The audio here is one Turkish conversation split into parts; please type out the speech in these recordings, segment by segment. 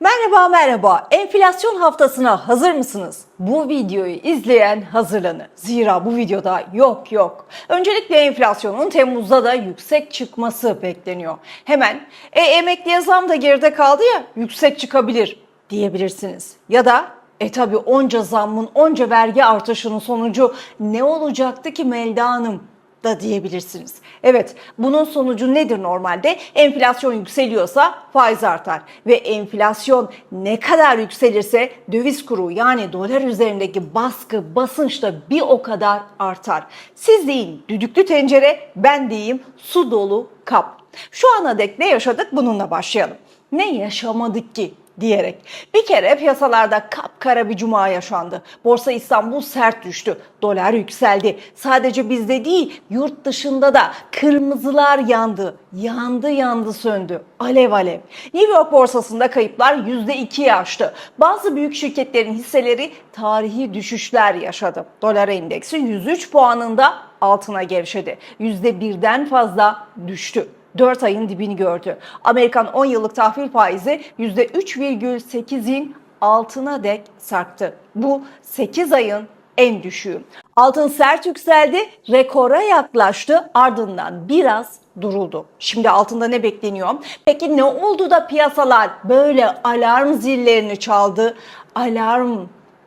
Merhaba merhaba. Enflasyon haftasına hazır mısınız? Bu videoyu izleyen hazırlanın. Zira bu videoda yok yok. Öncelikle enflasyonun Temmuz'da da yüksek çıkması bekleniyor. Hemen e, emekliye zam da geride kaldı ya yüksek çıkabilir diyebilirsiniz. Ya da e tabi onca zammın onca vergi artışının sonucu ne olacaktı ki Melda Hanım da diyebilirsiniz. Evet, bunun sonucu nedir normalde? Enflasyon yükseliyorsa faiz artar ve enflasyon ne kadar yükselirse döviz kuru yani dolar üzerindeki baskı, basınç da bir o kadar artar. Siz deyin düdüklü tencere, ben diyeyim su dolu kap. Şu ana dek ne yaşadık bununla başlayalım. Ne yaşamadık ki diyerek. Bir kere piyasalarda kapkara bir cuma yaşandı. Borsa İstanbul sert düştü. Dolar yükseldi. Sadece bizde değil yurt dışında da kırmızılar yandı. Yandı yandı söndü. Alev alev. New York borsasında kayıplar %2'yi aştı. Bazı büyük şirketlerin hisseleri tarihi düşüşler yaşadı. Dolar endeksi 103 puanında altına gevşedi. %1'den fazla düştü. 4 ayın dibini gördü. Amerikan 10 yıllık tahvil faizi %3,8'in altına dek sarktı. Bu 8 ayın en düşüğü. Altın sert yükseldi, rekora yaklaştı ardından biraz duruldu. Şimdi altında ne bekleniyor? Peki ne oldu da piyasalar böyle alarm zillerini çaldı? Alarm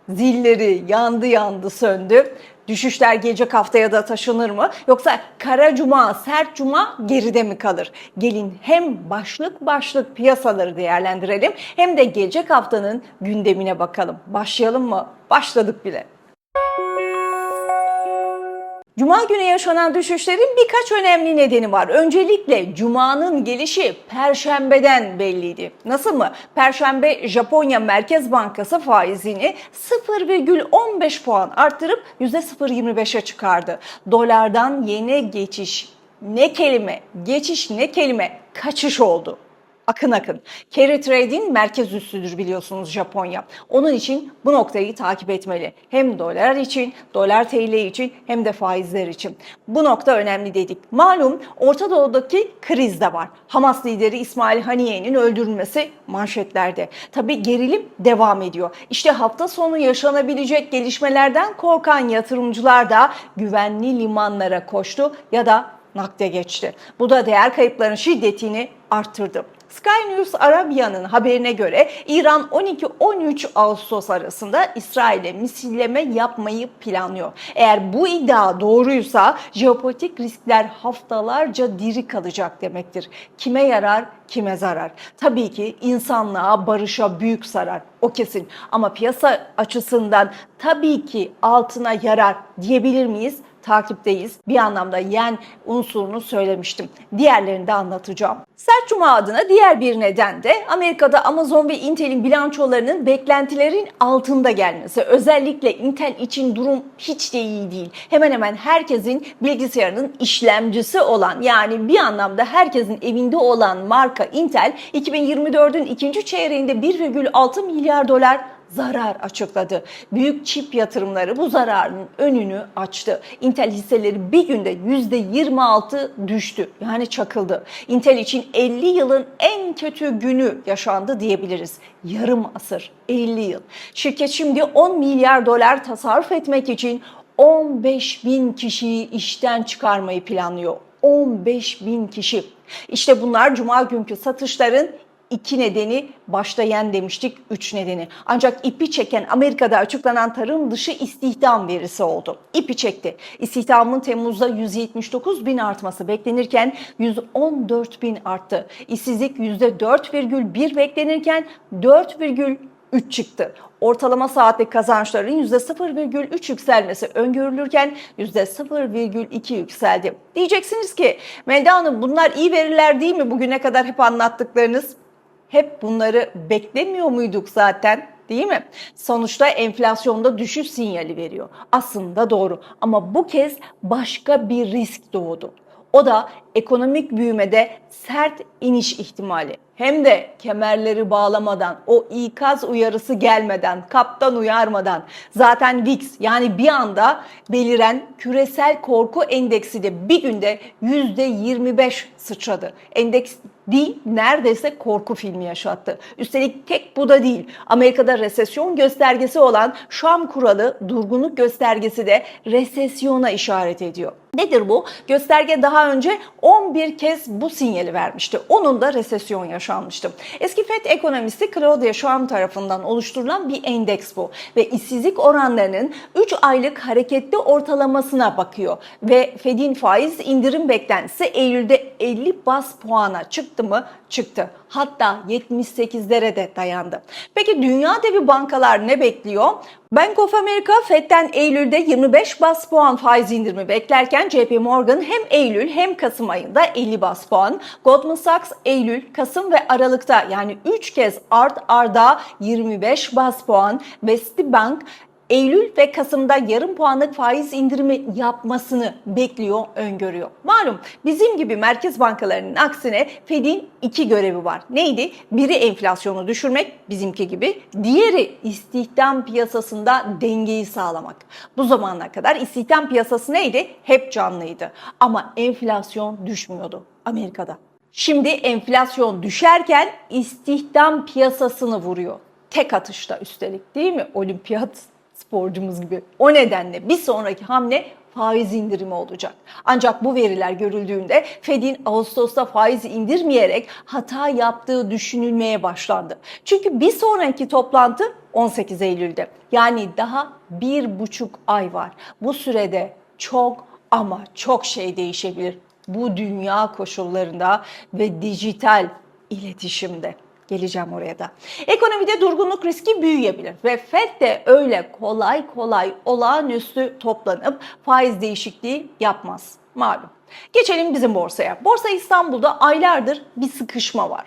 zilleri yandı yandı söndü. Düşüşler gelecek haftaya da taşınır mı? Yoksa kara cuma, sert cuma geride mi kalır? Gelin hem başlık başlık piyasaları değerlendirelim hem de gelecek haftanın gündemine bakalım. Başlayalım mı? Başladık bile. Cuma günü yaşanan düşüşlerin birkaç önemli nedeni var. Öncelikle Cuma'nın gelişi Perşembe'den belliydi. Nasıl mı? Perşembe Japonya Merkez Bankası faizini 0,15 puan arttırıp %0,25'e çıkardı. Dolardan yene geçiş ne kelime, geçiş ne kelime, kaçış oldu akın akın. Carry Trade'in merkez üssüdür biliyorsunuz Japonya. Onun için bu noktayı takip etmeli. Hem dolar için, dolar TL için hem de faizler için. Bu nokta önemli dedik. Malum Orta Doğu'daki kriz de var. Hamas lideri İsmail Haniye'nin öldürülmesi manşetlerde. Tabi gerilim devam ediyor. İşte hafta sonu yaşanabilecek gelişmelerden korkan yatırımcılar da güvenli limanlara koştu ya da nakde geçti. Bu da değer kayıplarının şiddetini arttırdı. Sky News Arabia'nın haberine göre İran 12-13 Ağustos arasında İsrail'e misilleme yapmayı planlıyor. Eğer bu iddia doğruysa jeopolitik riskler haftalarca diri kalacak demektir. Kime yarar, kime zarar? Tabii ki insanlığa, barışa büyük zarar. O kesin. Ama piyasa açısından tabii ki altına yarar diyebilir miyiz? Takipteyiz. Bir anlamda yen unsurunu söylemiştim. Diğerlerini de anlatacağım. Sert Cuma adına diğer bir neden de Amerika'da Amazon ve Intel'in bilançolarının beklentilerin altında gelmesi. Özellikle Intel için durum hiç de iyi değil. Hemen hemen herkesin bilgisayarının işlemcisi olan yani bir anlamda herkesin evinde olan marka Intel 2024'ün ikinci çeyreğinde 1,6 milyar dolar zarar açıkladı. Büyük çip yatırımları bu zararın önünü açtı. Intel hisseleri bir günde %26 düştü. Yani çakıldı. Intel için 50 yılın en kötü günü yaşandı diyebiliriz. Yarım asır, 50 yıl. Şirket şimdi 10 milyar dolar tasarruf etmek için 15 bin kişiyi işten çıkarmayı planlıyor. 15 bin kişi. İşte bunlar cuma günkü satışların iki nedeni başlayan demiştik üç nedeni. Ancak ipi çeken Amerika'da açıklanan tarım dışı istihdam verisi oldu. İpi çekti. İstihdamın Temmuz'da 179 bin artması beklenirken 114 bin arttı. İşsizlik %4,1 beklenirken 4,3 çıktı. Ortalama saatlik kazançların %0,3 yükselmesi öngörülürken %0,2 yükseldi. Diyeceksiniz ki Melda Hanım bunlar iyi veriler değil mi bugüne kadar hep anlattıklarınız? Hep bunları beklemiyor muyduk zaten? Değil mi? Sonuçta enflasyonda düşüş sinyali veriyor. Aslında doğru ama bu kez başka bir risk doğdu. O da ekonomik büyümede sert iniş ihtimali. Hem de kemerleri bağlamadan, o ikaz uyarısı gelmeden, kaptan uyarmadan. Zaten VIX yani bir anda beliren küresel korku endeksi de bir günde %25 sıçradı. Endeks değil neredeyse korku filmi yaşattı. Üstelik tek bu da değil. Amerika'da resesyon göstergesi olan Şam kuralı durgunluk göstergesi de resesyona işaret ediyor. Nedir bu? Gösterge daha önce 11 kez bu sinyali vermişti. Onun da resesyon yaşanmıştı. Eski FED ekonomisti Claudia Schwab tarafından oluşturulan bir endeks bu. Ve işsizlik oranlarının 3 aylık hareketli ortalamasına bakıyor. Ve Fed'in faiz indirim beklentisi Eylül'de 50 bas puana çıktı mı? Çıktı. Hatta 78'lere de dayandı. Peki dünya devi bankalar ne bekliyor? Bank of America Fed'den Eylül'de 25 bas puan faiz indirimi beklerken JP Morgan hem Eylül hem Kasım ayında 50 bas puan, Goldman Sachs Eylül, Kasım ve Aralık'ta yani 3 kez art arda 25 bas puan ve Citibank Eylül ve Kasım'da yarım puanlık faiz indirimi yapmasını bekliyor, öngörüyor. Malum bizim gibi merkez bankalarının aksine Fed'in iki görevi var. Neydi? Biri enflasyonu düşürmek bizimki gibi. Diğeri istihdam piyasasında dengeyi sağlamak. Bu zamana kadar istihdam piyasası neydi? Hep canlıydı. Ama enflasyon düşmüyordu Amerika'da. Şimdi enflasyon düşerken istihdam piyasasını vuruyor. Tek atışta üstelik değil mi? Olimpiyat sporcumuz gibi. O nedenle bir sonraki hamle faiz indirimi olacak. Ancak bu veriler görüldüğünde Fed'in Ağustos'ta faiz indirmeyerek hata yaptığı düşünülmeye başlandı. Çünkü bir sonraki toplantı 18 Eylül'de. Yani daha bir buçuk ay var. Bu sürede çok ama çok şey değişebilir. Bu dünya koşullarında ve dijital iletişimde. Geleceğim oraya da. Ekonomide durgunluk riski büyüyebilir ve FED de öyle kolay kolay olağanüstü toplanıp faiz değişikliği yapmaz. Malum. Geçelim bizim borsaya. Borsa İstanbul'da aylardır bir sıkışma var.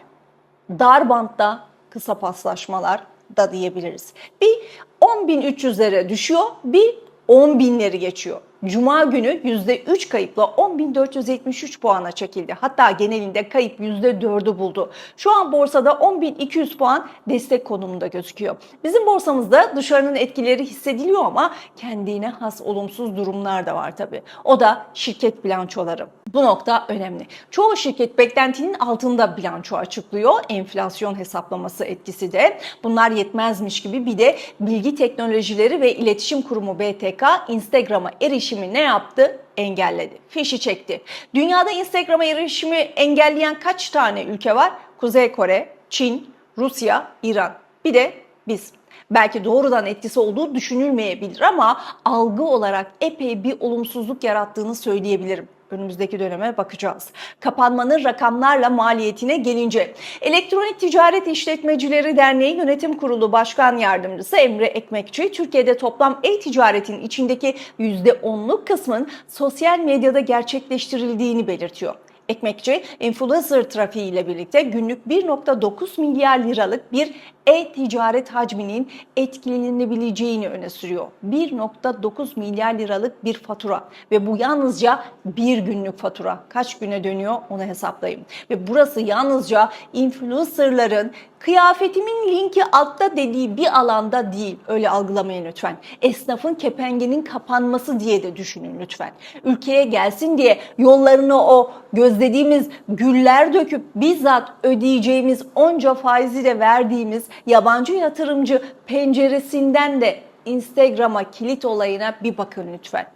Dar bantta kısa paslaşmalar da diyebiliriz. Bir 10.300'lere düşüyor, bir 10 binleri geçiyor. Cuma günü %3 kayıpla 10.473 puana çekildi. Hatta genelinde kayıp %4'ü buldu. Şu an borsada 10.200 puan destek konumunda gözüküyor. Bizim borsamızda dışarının etkileri hissediliyor ama kendine has olumsuz durumlar da var tabii. O da şirket bilançoları. Bu nokta önemli. Çoğu şirket beklentinin altında bilanço açıklıyor. Enflasyon hesaplaması etkisi de. Bunlar yetmezmiş gibi bir de Bilgi Teknolojileri ve İletişim Kurumu BTK Instagram'a erişimi ne yaptı? engelledi. Fişi çekti. Dünyada Instagram'a erişimi engelleyen kaç tane ülke var? Kuzey Kore, Çin, Rusya, İran. Bir de biz. Belki doğrudan etkisi olduğu düşünülmeyebilir ama algı olarak epey bir olumsuzluk yarattığını söyleyebilirim önümüzdeki döneme bakacağız. Kapanmanın rakamlarla maliyetine gelince Elektronik Ticaret İşletmecileri Derneği Yönetim Kurulu Başkan Yardımcısı Emre Ekmekçi Türkiye'de toplam e-ticaretin içindeki %10'luk kısmın sosyal medyada gerçekleştirildiğini belirtiyor. Ekmekçi, influencer trafiği ile birlikte günlük 1.9 milyar liralık bir e-ticaret hacminin etkilenebileceğini öne sürüyor. 1.9 milyar liralık bir fatura ve bu yalnızca bir günlük fatura. Kaç güne dönüyor onu hesaplayın. Ve burası yalnızca influencerların kıyafetimin linki altta dediği bir alanda değil. Öyle algılamayın lütfen. Esnafın kepengenin kapanması diye de düşünün lütfen. Ülkeye gelsin diye yollarını o gözlediğimiz güller döküp bizzat ödeyeceğimiz onca faizi de verdiğimiz yabancı yatırımcı penceresinden de Instagram'a kilit olayına bir bakın lütfen.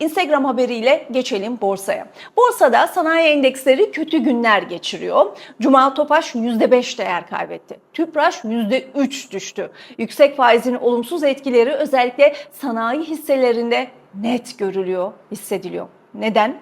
Instagram haberiyle geçelim borsaya. Borsada sanayi endeksleri kötü günler geçiriyor. Cuma Topaş %5 değer kaybetti. Tüpraş %3 düştü. Yüksek faizin olumsuz etkileri özellikle sanayi hisselerinde net görülüyor, hissediliyor. Neden?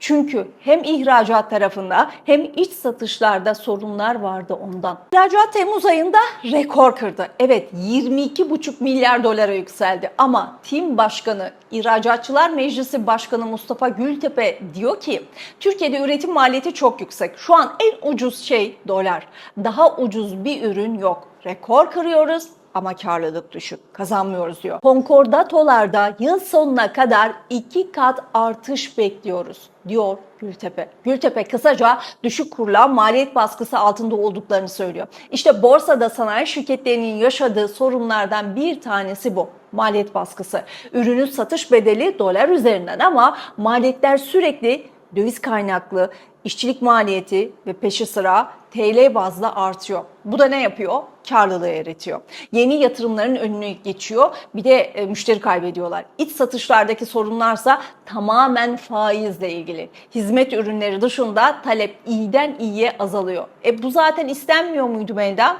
Çünkü hem ihracat tarafında hem iç satışlarda sorunlar vardı ondan. İhracat Temmuz ayında rekor kırdı. Evet 22,5 milyar dolara yükseldi ama Tim Başkanı İhracatçılar Meclisi Başkanı Mustafa Gültepe diyor ki Türkiye'de üretim maliyeti çok yüksek. Şu an en ucuz şey dolar. Daha ucuz bir ürün yok. Rekor kırıyoruz ama karlılık düşük. Kazanmıyoruz diyor. Konkordatolarda yıl sonuna kadar iki kat artış bekliyoruz diyor Gültepe. Gültepe kısaca düşük kurla maliyet baskısı altında olduklarını söylüyor. İşte borsada sanayi şirketlerinin yaşadığı sorunlardan bir tanesi bu. Maliyet baskısı. Ürünün satış bedeli dolar üzerinden ama maliyetler sürekli döviz kaynaklı, işçilik maliyeti ve peşi sıra TL bazlı artıyor. Bu da ne yapıyor? Karlılığı eritiyor. Yeni yatırımların önüne geçiyor. Bir de e, müşteri kaybediyorlar. İç satışlardaki sorunlarsa tamamen faizle ilgili. Hizmet ürünleri dışında talep iyiden iyiye azalıyor. E bu zaten istenmiyor muydu Melda?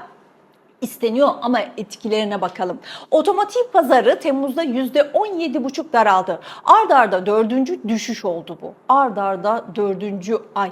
İsteniyor ama etkilerine bakalım. Otomotiv pazarı Temmuz'da %17,5 daraldı. Ard arda dördüncü düşüş oldu bu. Ard arda dördüncü ay.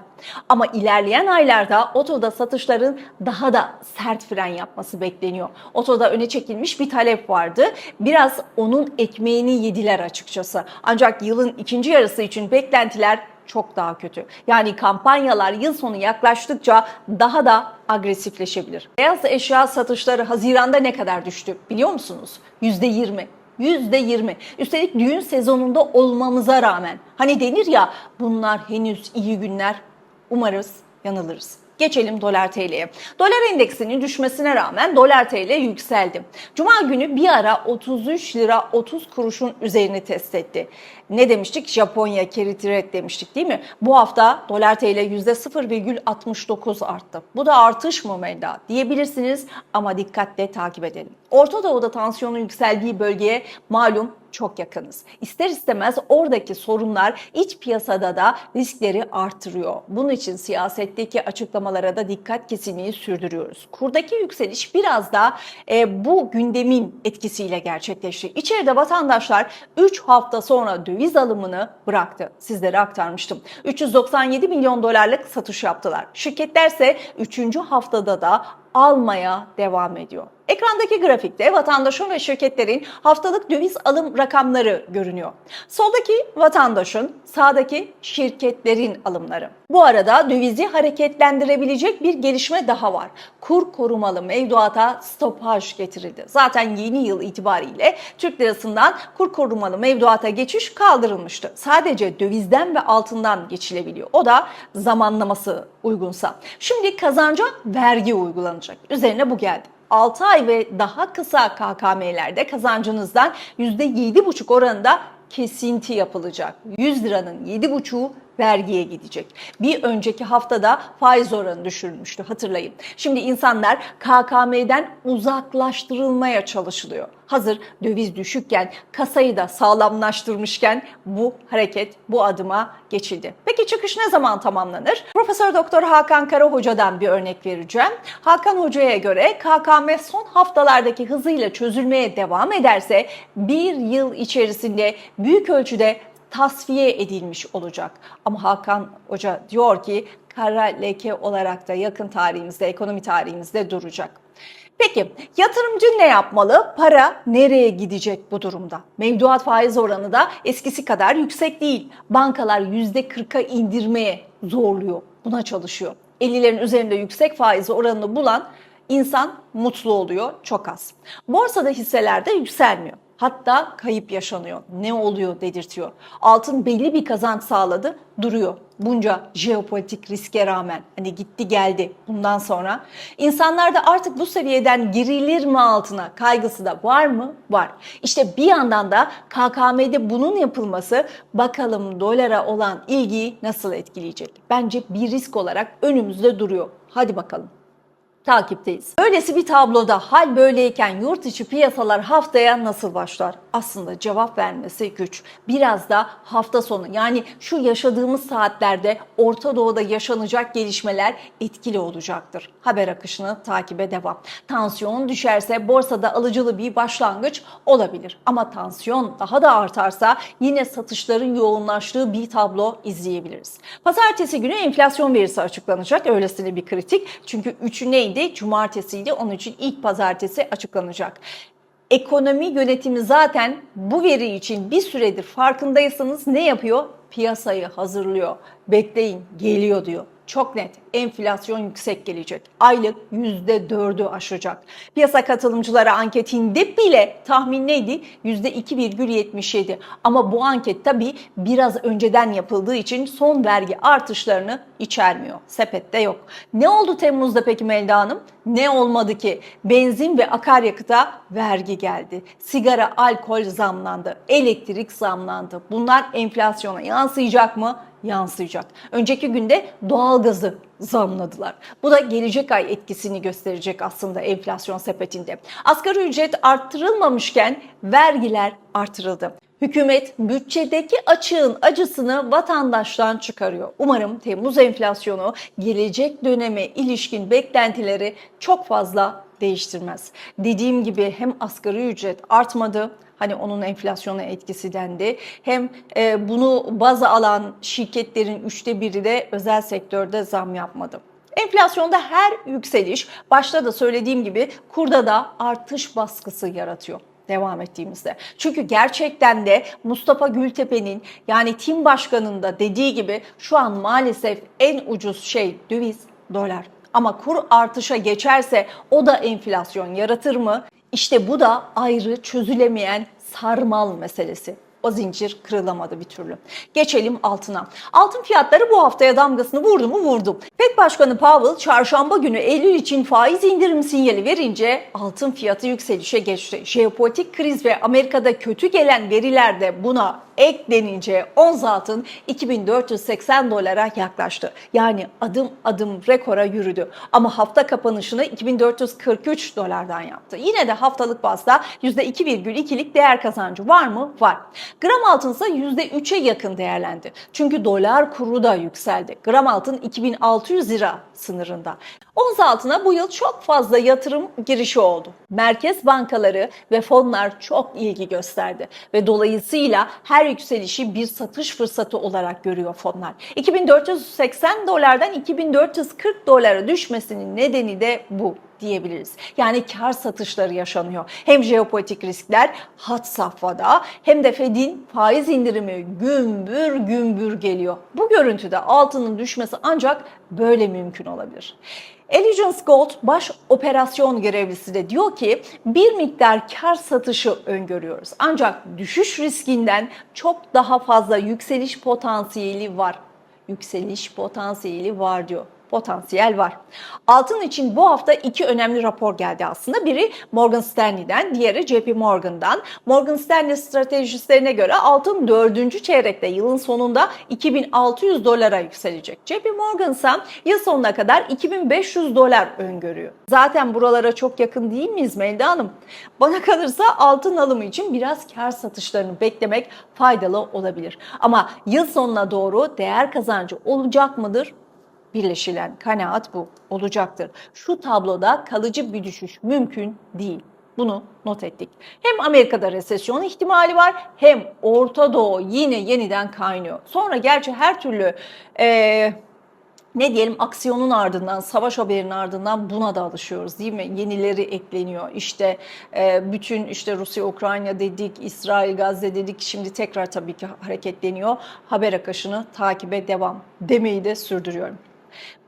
Ama ilerleyen aylarda otoda satışların daha da sert fren yapması bekleniyor. Otoda öne çekilmiş bir talep vardı. Biraz onun ekmeğini yediler açıkçası. Ancak yılın ikinci yarısı için beklentiler çok daha kötü. Yani kampanyalar yıl sonu yaklaştıkça daha da agresifleşebilir. Beyaz eşya satışları Haziran'da ne kadar düştü biliyor musunuz? %20. %20. Üstelik düğün sezonunda olmamıza rağmen. Hani denir ya bunlar henüz iyi günler. Umarız yanılırız. Geçelim dolar TL'ye. Dolar endeksinin düşmesine rağmen dolar TL yükseldi. Cuma günü bir ara 33 lira 30 kuruşun üzerini test etti. Ne demiştik? Japonya trade demiştik değil mi? Bu hafta dolar TL %0,69 arttı. Bu da artış mı Melda diyebilirsiniz ama dikkatle takip edelim. Orta Doğu'da tansiyonun yükseldiği bölgeye malum çok yakınız. İster istemez oradaki sorunlar iç piyasada da riskleri artırıyor. Bunun için siyasetteki açıklamalara da dikkat kesilmeyi sürdürüyoruz. Kurdaki yükseliş biraz da e, bu gündemin etkisiyle gerçekleşti. İçeride vatandaşlar 3 hafta sonra döviz alımını bıraktı. Sizlere aktarmıştım. 397 milyon dolarlık satış yaptılar. Şirketlerse 3. haftada da almaya devam ediyor. Ekrandaki grafikte vatandaşın ve şirketlerin haftalık döviz alım rakamları görünüyor. Soldaki vatandaşın, sağdaki şirketlerin alımları. Bu arada dövizi hareketlendirebilecek bir gelişme daha var. Kur korumalı mevduata stopaj getirildi. Zaten yeni yıl itibariyle Türk lirasından kur korumalı mevduata geçiş kaldırılmıştı. Sadece dövizden ve altından geçilebiliyor. O da zamanlaması uygunsa. Şimdi kazanca vergi uygulanacak. Üzerine bu geldi. 6 ay ve daha kısa KKM'lerde kazancınızdan %7,5 oranında kesinti yapılacak. 100 liranın 7,5'u vergiye gidecek. Bir önceki haftada faiz oranı düşürülmüştü hatırlayın. Şimdi insanlar KKM'den uzaklaştırılmaya çalışılıyor. Hazır döviz düşükken kasayı da sağlamlaştırmışken bu hareket bu adıma geçildi. Peki çıkış ne zaman tamamlanır? Profesör Doktor Hakan Kara Hoca'dan bir örnek vereceğim. Hakan Hoca'ya göre KKM son haftalardaki hızıyla çözülmeye devam ederse bir yıl içerisinde büyük ölçüde tasfiye edilmiş olacak. Ama Hakan Hoca diyor ki kara leke olarak da yakın tarihimizde, ekonomi tarihimizde duracak. Peki yatırımcı ne yapmalı? Para nereye gidecek bu durumda? Mevduat faiz oranı da eskisi kadar yüksek değil. Bankalar %40'a indirmeye zorluyor. Buna çalışıyor. 50'lerin üzerinde yüksek faiz oranını bulan insan mutlu oluyor çok az. Borsada hisselerde yükselmiyor. Hatta kayıp yaşanıyor. Ne oluyor dedirtiyor. Altın belli bir kazanç sağladı, duruyor. Bunca jeopolitik riske rağmen hani gitti geldi bundan sonra. İnsanlarda artık bu seviyeden girilir mi altına kaygısı da var mı? Var. İşte bir yandan da KKM'de bunun yapılması bakalım dolara olan ilgiyi nasıl etkileyecek? Bence bir risk olarak önümüzde duruyor. Hadi bakalım takipteyiz. Böylesi bir tabloda hal böyleyken yurt içi piyasalar haftaya nasıl başlar? Aslında cevap vermesi güç. Biraz da hafta sonu yani şu yaşadığımız saatlerde Orta Doğu'da yaşanacak gelişmeler etkili olacaktır. Haber akışını takibe devam. Tansiyon düşerse borsada alıcılı bir başlangıç olabilir. Ama tansiyon daha da artarsa yine satışların yoğunlaştığı bir tablo izleyebiliriz. Pazartesi günü enflasyon verisi açıklanacak. Öylesine bir kritik. Çünkü üçü neydi? Cumartesiydi. Onun için ilk pazartesi açıklanacak. Ekonomi yönetimi zaten bu veri için bir süredir farkındaysanız ne yapıyor? Piyasayı hazırlıyor. Bekleyin, geliyor diyor. Çok net enflasyon yüksek gelecek. Aylık %4'ü aşacak. Piyasa katılımcıları anketinde bile tahmin neydi? %2,77. Ama bu anket tabii biraz önceden yapıldığı için son vergi artışlarını içermiyor. Sepette yok. Ne oldu Temmuz'da peki Melda Hanım? Ne olmadı ki? Benzin ve akaryakıta vergi geldi. Sigara, alkol zamlandı. Elektrik zamlandı. Bunlar enflasyona yansıyacak mı? Yansıyacak. Önceki günde doğalgazı zamladılar. Bu da gelecek ay etkisini gösterecek aslında enflasyon sepetinde. Asgari ücret arttırılmamışken vergiler artırıldı. Hükümet bütçedeki açığın acısını vatandaştan çıkarıyor. Umarım Temmuz enflasyonu gelecek döneme ilişkin beklentileri çok fazla değiştirmez. Dediğim gibi hem asgari ücret artmadı Hani onun enflasyona etkisi dendi. Hem e, bunu baz alan şirketlerin üçte biri de özel sektörde zam yapmadı. Enflasyonda her yükseliş başta da söylediğim gibi kurda da artış baskısı yaratıyor devam ettiğimizde. Çünkü gerçekten de Mustafa Gültepe'nin yani tim başkanının da dediği gibi şu an maalesef en ucuz şey döviz dolar. Ama kur artışa geçerse o da enflasyon yaratır mı? İşte bu da ayrı çözülemeyen sarmal meselesi. O zincir kırılamadı bir türlü. Geçelim altına. Altın fiyatları bu haftaya damgasını vurdu mu vurdu. FED Başkanı Powell çarşamba günü Eylül için faiz indirim sinyali verince altın fiyatı yükselişe geçti. Jeopolitik kriz ve Amerika'da kötü gelen veriler de buna eklenince ons altın 2480 dolara yaklaştı. Yani adım adım rekora yürüdü. Ama hafta kapanışını 2443 dolardan yaptı. Yine de haftalık bazda %2,2'lik değer kazancı var mı? Var. Gram altın ise %3'e yakın değerlendi. Çünkü dolar kuru da yükseldi. Gram altın 2600 lira sınırında. Ons altına bu yıl çok fazla yatırım girişi oldu. Merkez bankaları ve fonlar çok ilgi gösterdi ve dolayısıyla her yükselişi bir satış fırsatı olarak görüyor fonlar. 2480 dolardan 2440 dolara düşmesinin nedeni de bu diyebiliriz. Yani kar satışları yaşanıyor. Hem jeopolitik riskler hat safhada hem de Fed'in faiz indirimi gümbür gümbür geliyor. Bu görüntüde altının düşmesi ancak böyle mümkün olabilir. Allegiance Gold baş operasyon görevlisi de diyor ki bir miktar kar satışı öngörüyoruz. Ancak düşüş riskinden çok daha fazla yükseliş potansiyeli var. Yükseliş potansiyeli var diyor potansiyel var. Altın için bu hafta iki önemli rapor geldi aslında. Biri Morgan Stanley'den, diğeri JP Morgan'dan. Morgan Stanley stratejistlerine göre altın dördüncü çeyrekte yılın sonunda 2600 dolara yükselecek. JP Morgan ise yıl sonuna kadar 2500 dolar öngörüyor. Zaten buralara çok yakın değil miyiz Melda Hanım? Bana kalırsa altın alımı için biraz kar satışlarını beklemek faydalı olabilir. Ama yıl sonuna doğru değer kazancı olacak mıdır? Birleşilen kanaat bu olacaktır. Şu tabloda kalıcı bir düşüş mümkün değil. Bunu not ettik. Hem Amerika'da resesyon ihtimali var hem Orta Doğu yine yeniden kaynıyor. Sonra gerçi her türlü e, ne diyelim aksiyonun ardından, savaş haberinin ardından buna da alışıyoruz değil mi? Yenileri ekleniyor. İşte e, bütün işte Rusya, Ukrayna dedik, İsrail, Gazze dedik. Şimdi tekrar tabii ki hareketleniyor. Haber akışını takibe devam demeyi de sürdürüyorum.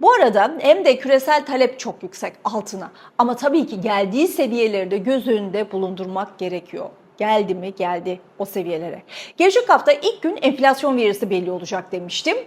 Bu arada hem de küresel talep çok yüksek altına ama tabii ki geldiği seviyeleri de göz önünde bulundurmak gerekiyor. Geldi mi? Geldi o seviyelere. Gelecek hafta ilk gün enflasyon verisi belli olacak demiştim.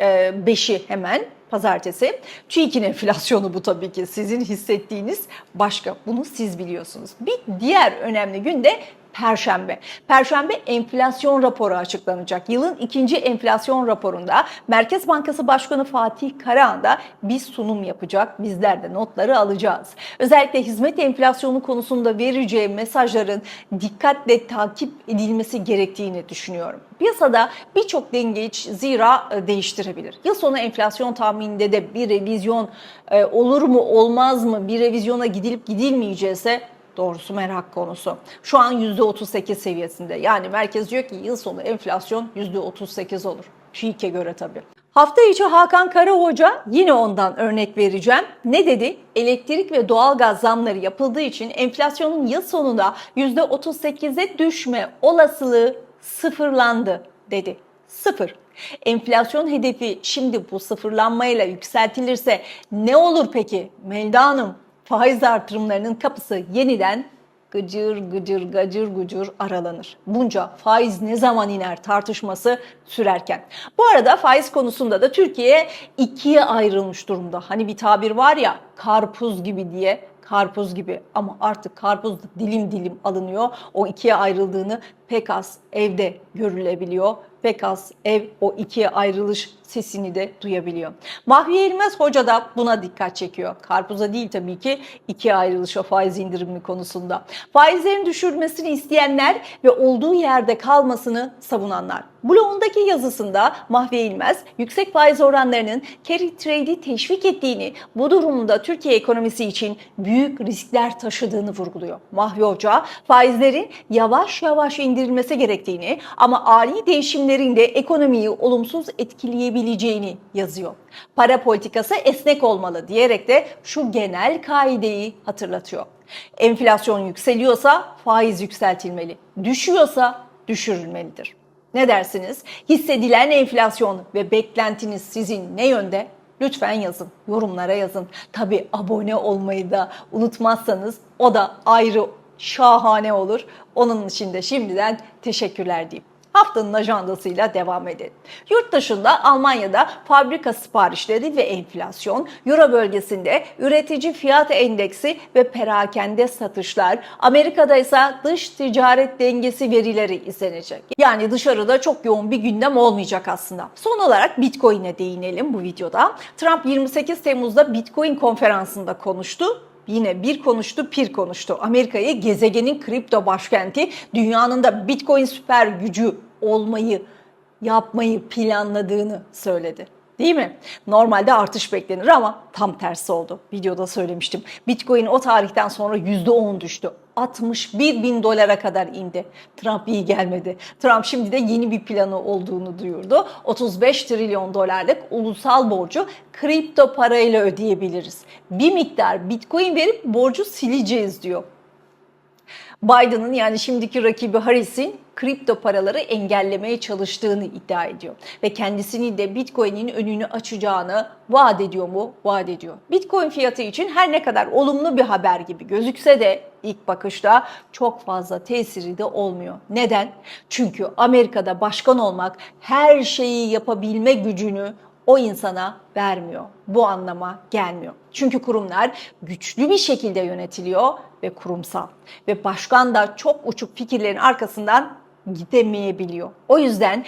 Ee, beşi hemen pazartesi. TÜİK'in enflasyonu bu tabii ki sizin hissettiğiniz başka. Bunu siz biliyorsunuz. Bir diğer önemli gün de Perşembe. Perşembe enflasyon raporu açıklanacak. Yılın ikinci enflasyon raporunda Merkez Bankası Başkanı Fatih Karahan da bir sunum yapacak. Bizler de notları alacağız. Özellikle hizmet enflasyonu konusunda vereceği mesajların dikkatle takip edilmesi gerektiğini düşünüyorum. Piyasada birçok dengeç zira e, değiştirebilir. Yıl sonu enflasyon tahmininde de bir revizyon e, olur mu olmaz mı bir revizyona gidilip gidilmeyeceğse doğrusu merak konusu. Şu an %38 seviyesinde. Yani merkez diyor ki yıl sonu enflasyon %38 olur. TÜİK'e göre tabii. Hafta içi Hakan Kara Hoca yine ondan örnek vereceğim. Ne dedi? Elektrik ve doğalgaz zamları yapıldığı için enflasyonun yıl sonunda %38'e düşme olasılığı sıfırlandı dedi. Sıfır. Enflasyon hedefi şimdi bu sıfırlanmayla yükseltilirse ne olur peki Melda Hanım? Faiz artırımlarının kapısı yeniden gıcır gıcır gacır gucur aralanır. Bunca faiz ne zaman iner tartışması sürerken. Bu arada faiz konusunda da Türkiye ikiye ayrılmış durumda. Hani bir tabir var ya karpuz gibi diye karpuz gibi ama artık karpuz dilim dilim alınıyor. O ikiye ayrıldığını pek az evde görülebiliyor. Pek az ev o ikiye ayrılış sesini de duyabiliyor. Mahviye İlmez Hoca da buna dikkat çekiyor. Karpuza değil tabii ki ikiye ayrılışa faiz indirimi konusunda. Faizlerin düşürmesini isteyenler ve olduğu yerde kalmasını savunanlar. Blogundaki yazısında Mahviye İlmez yüksek faiz oranlarının carry trade'i teşvik ettiğini, bu durumda Türkiye ekonomisi için büyük riskler taşıdığını vurguluyor. Mahvi Hoca faizlerin yavaş yavaş indirilmesi gerektiğini ama ani değişimlerin de ekonomiyi olumsuz etkileyebileceğini yazıyor. Para politikası esnek olmalı diyerek de şu genel kaideyi hatırlatıyor. Enflasyon yükseliyorsa faiz yükseltilmeli, düşüyorsa düşürülmelidir. Ne dersiniz? Hissedilen enflasyon ve beklentiniz sizin ne yönde? Lütfen yazın, yorumlara yazın. Tabi abone olmayı da unutmazsanız o da ayrı şahane olur. Onun için de şimdiden teşekkürler diyeyim. Haftanın ajandasıyla devam edelim. Yurt dışında Almanya'da fabrika siparişleri ve enflasyon, Euro bölgesinde üretici fiyat endeksi ve perakende satışlar, Amerika'da ise dış ticaret dengesi verileri izlenecek. Yani dışarıda çok yoğun bir gündem olmayacak aslında. Son olarak Bitcoin'e değinelim bu videoda. Trump 28 Temmuz'da Bitcoin konferansında konuştu yine bir konuştu pir konuştu. Amerika'yı gezegenin kripto başkenti, dünyanın da Bitcoin süper gücü olmayı, yapmayı planladığını söyledi. Değil mi? Normalde artış beklenir ama tam tersi oldu. Videoda söylemiştim. Bitcoin o tarihten sonra %10 düştü. 61 bin dolara kadar indi. Trump iyi gelmedi. Trump şimdi de yeni bir planı olduğunu duyurdu. 35 trilyon dolarlık ulusal borcu kripto parayla ödeyebiliriz. Bir miktar bitcoin verip borcu sileceğiz diyor. Biden'ın yani şimdiki rakibi Harris'in kripto paraları engellemeye çalıştığını iddia ediyor. Ve kendisini de Bitcoin'in önünü açacağını vaat ediyor mu? Vaat ediyor. Bitcoin fiyatı için her ne kadar olumlu bir haber gibi gözükse de ilk bakışta çok fazla tesiri de olmuyor. Neden? Çünkü Amerika'da başkan olmak her şeyi yapabilme gücünü o insana vermiyor. Bu anlama gelmiyor. Çünkü kurumlar güçlü bir şekilde yönetiliyor ve kurumsal. Ve başkan da çok uçuk fikirlerin arkasından gidemeyebiliyor. O yüzden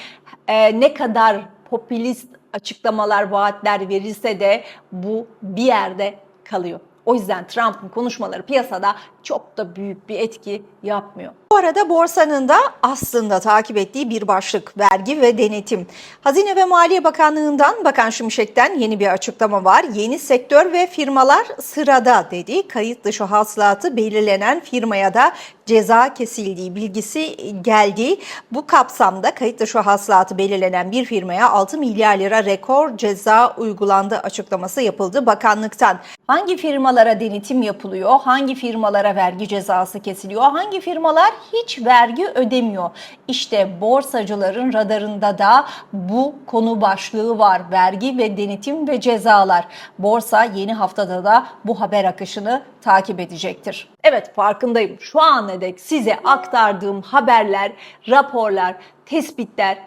e, ne kadar popülist açıklamalar, vaatler verilse de bu bir yerde kalıyor. O yüzden Trump'ın konuşmaları piyasada çok da büyük bir etki yapmıyor. Bu arada borsanın da aslında takip ettiği bir başlık vergi ve denetim. Hazine ve Maliye Bakanlığı'ndan Bakan Şimşek'ten yeni bir açıklama var. Yeni sektör ve firmalar sırada dedi. Kayıt dışı hasılatı belirlenen firmaya da ceza kesildiği bilgisi geldi. Bu kapsamda kayıt dışı hasılatı belirlenen bir firmaya 6 milyar lira rekor ceza uygulandı açıklaması yapıldı bakanlıktan. Hangi firmalara denetim yapılıyor? Hangi firmalara vergi cezası kesiliyor? Hangi firmalar hiç vergi ödemiyor? İşte borsacıların radarında da bu konu başlığı var. Vergi ve denetim ve cezalar. Borsa yeni haftada da bu haber akışını takip edecektir. Evet farkındayım. Şu ana dek size aktardığım haberler, raporlar, tespitler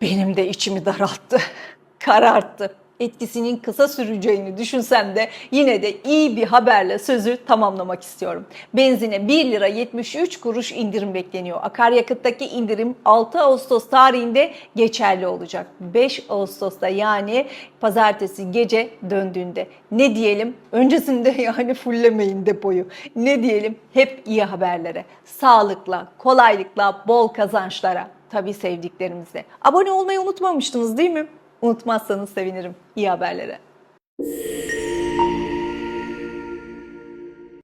benim de içimi daralttı, kararttı etkisinin kısa süreceğini düşünsem de yine de iyi bir haberle sözü tamamlamak istiyorum. Benzine 1 lira 73 kuruş indirim bekleniyor. Akaryakıttaki indirim 6 Ağustos tarihinde geçerli olacak. 5 Ağustos'ta yani pazartesi gece döndüğünde. Ne diyelim? Öncesinde yani fullemeyin depoyu. Ne diyelim? Hep iyi haberlere. Sağlıkla, kolaylıkla, bol kazançlara. Tabii sevdiklerimizle. Abone olmayı unutmamıştınız değil mi? Unutmazsanız sevinirim. İyi haberlere.